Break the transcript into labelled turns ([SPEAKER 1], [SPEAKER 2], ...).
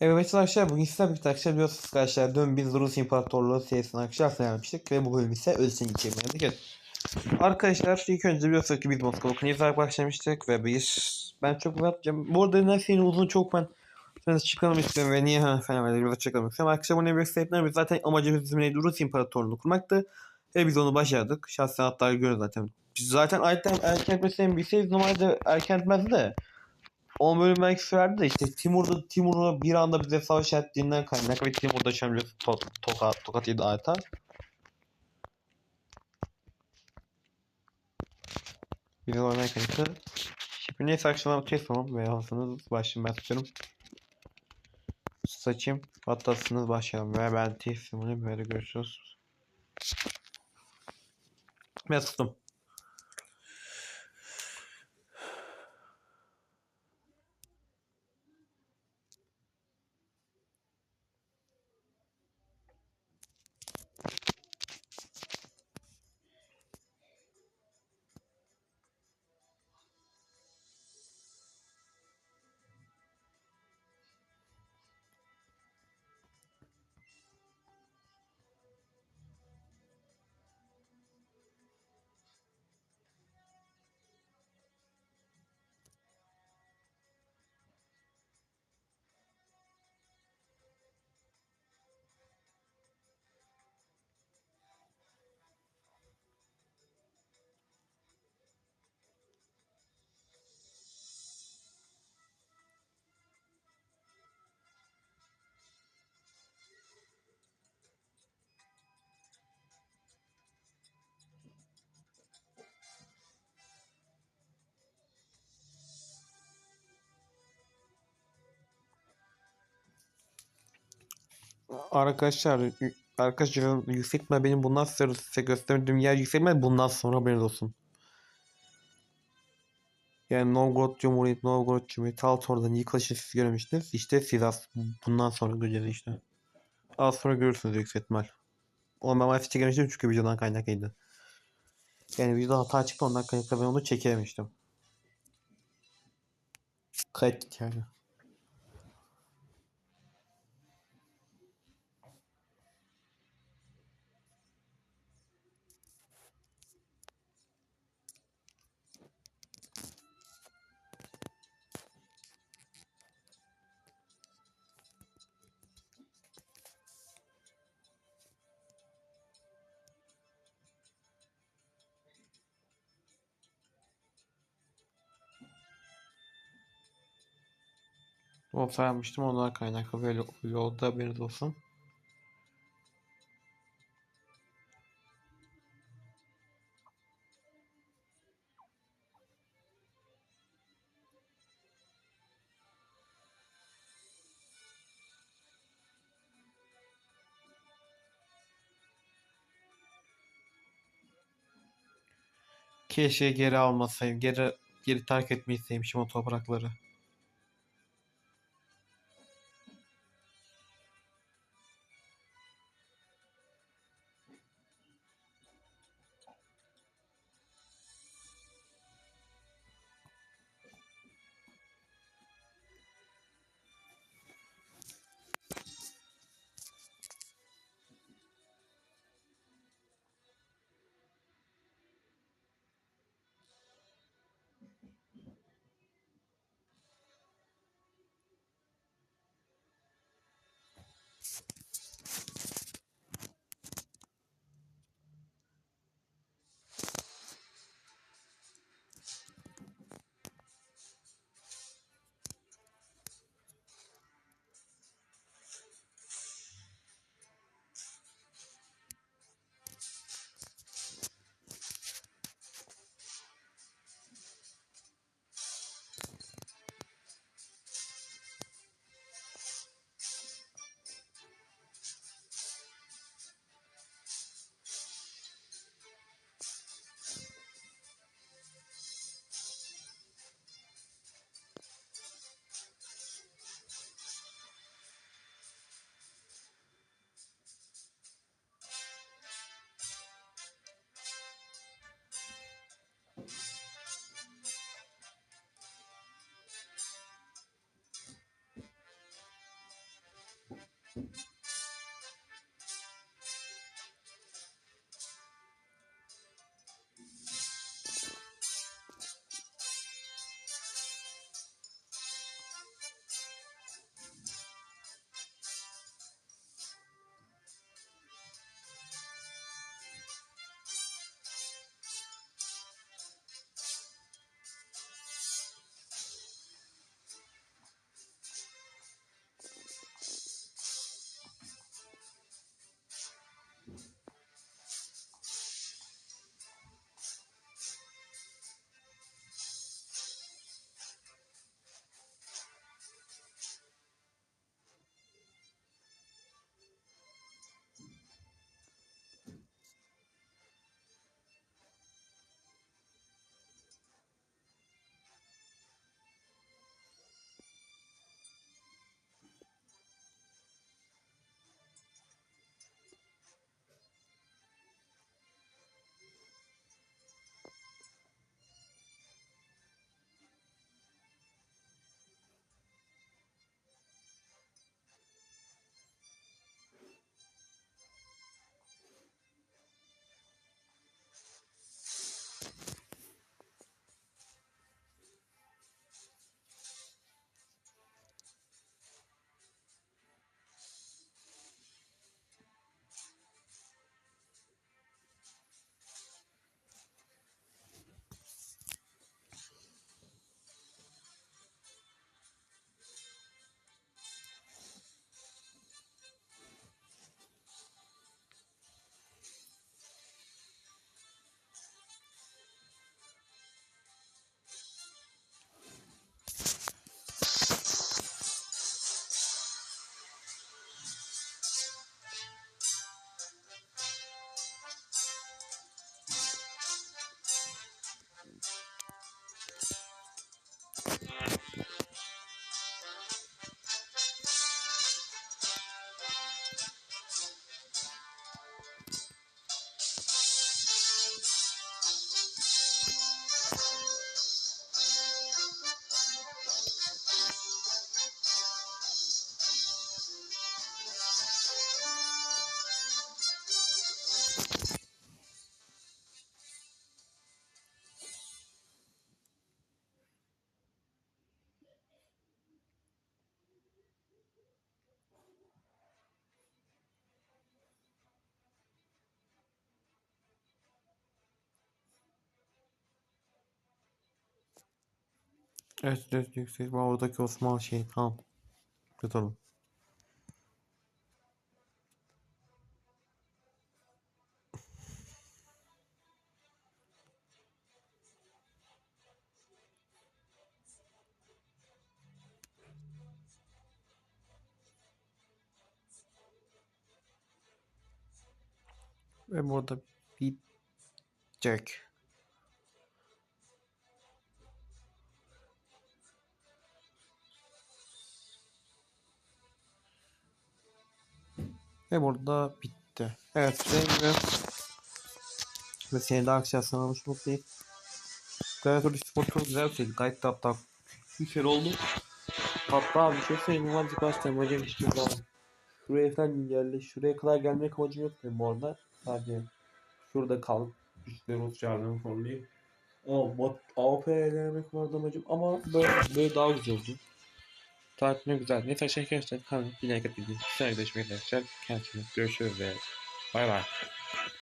[SPEAKER 1] Evet arkadaşlar bugün sizlerle birlikte arkadaşlar biliyorsunuz arkadaşlar dün biz Rus İmparatorluğu serisini arkadaşlar söylemiştik ve bu bölüm ise Ölçen geçirmeye evet. Arkadaşlar ilk önce biliyorsunuz ki biz Moskova Kniez'e başlamıştık ve biz ben çok uzatacağım. Bu arada Nefi'nin uzun çok ben Biraz çıkalım istiyorum ve niye ha falan böyle biraz çıkalım istiyorum. Arkadaşlar bu Nebek State'ler biz zaten amacımız bizim neydi? Rus İmparatorluğunu kurmaktı. Ve biz onu başardık. Şahsen hatta görüyoruz zaten. Biz zaten Ayten erken etmesini bilseyiz normalde erken etmezdi de 10 bölüm belki sürerdi de işte Timur'da Timur'u bir anda bize savaş ettiğinden kaynak ve Timur'da şampiyon to tokat, tokat yedi adeta. Bize oynayan kanıtı. Şimdi neyse akşamlar kesmem ve hazırsanız başlayayım ben tutuyorum. Saçım patlatsınız başlayalım ve ben teslimini böyle görüşürüz. Ben tuttum. Arkadaşlar arkadaşlar yükseltme benim bundan sonra size gösterdiğim yer yükseltme bundan sonra haberiniz olsun. Yani Novgorod Cumhuriyeti, Novgorod Cumhuriyeti Altor'dan yıkılışını siz görmüştünüz. İşte siz az bundan sonra göreceğiz işte. Az sonra görürsünüz yüksek ihtimal. Onu ben maalesef çekememiştim çünkü videodan kaynaklıydı. Yani videoda hata çıktı ondan kaynaklı ben onu çekememiştim. Kayıt yani. O saymıştım ondan kaynaklı böyle yolda haberiniz olsun. Keşke geri almasayım. Geri geri terk etmeyi sevmişim o toprakları. Thank you. Evet, evet yüksek. Ben oradaki Osman şey tamam. Tutalım. Ve burada bir Ve burada bitti. Evet Cengiz. Ve seni de akşam almış mutluyum. Gladiator Spor çok güzel bir şeydi. Gayet de hatta güzel oldu. Hatta bir şey söyleyeyim. Azıcık açtım hocam işte daha. Şuraya falan geldi. Şuraya kadar gelmek amacım yok benim bu arada. Sadece şurada kalıp üstleri uçacağını formlayayım. Ama AWP'ye gelmek vardı amacım ama böyle, böyle daha güzel oldu. Takip ne güzel. Neyse arkadaşlar kanalıma bir like atın. Güzel görüşmek üzere. Kendinize görüşürüz ve bay bay.